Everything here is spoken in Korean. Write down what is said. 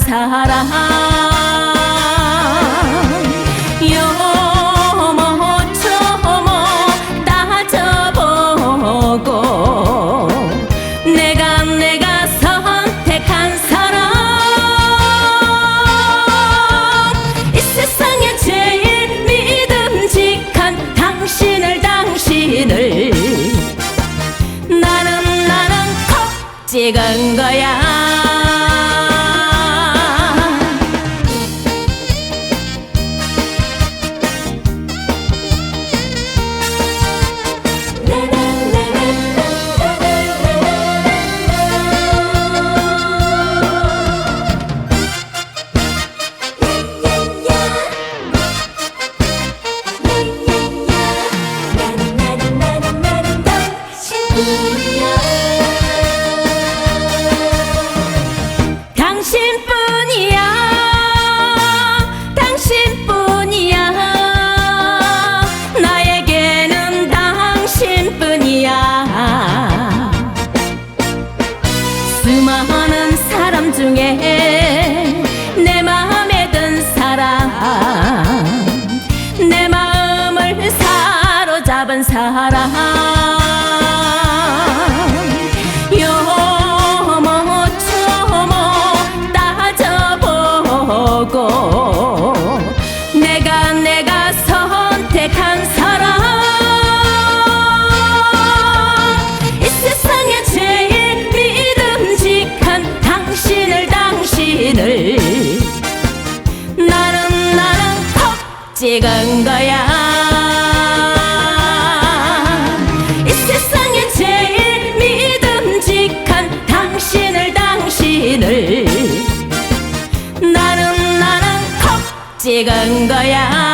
사로잡은 사람 요모 조모 따져보고 내가 내가 선택한 사람 이 세상에 제일 믿음직한 당신을 당신을 나는 나는 콕 찍은 거야 내 마음에 든 사랑 내 마음을 사로잡은 사랑. 요모초모 따져보고 찍은 거야. 이 세상에 제일 믿음직한 당신을 당신을. 나는 나는 콕 찍은 거야.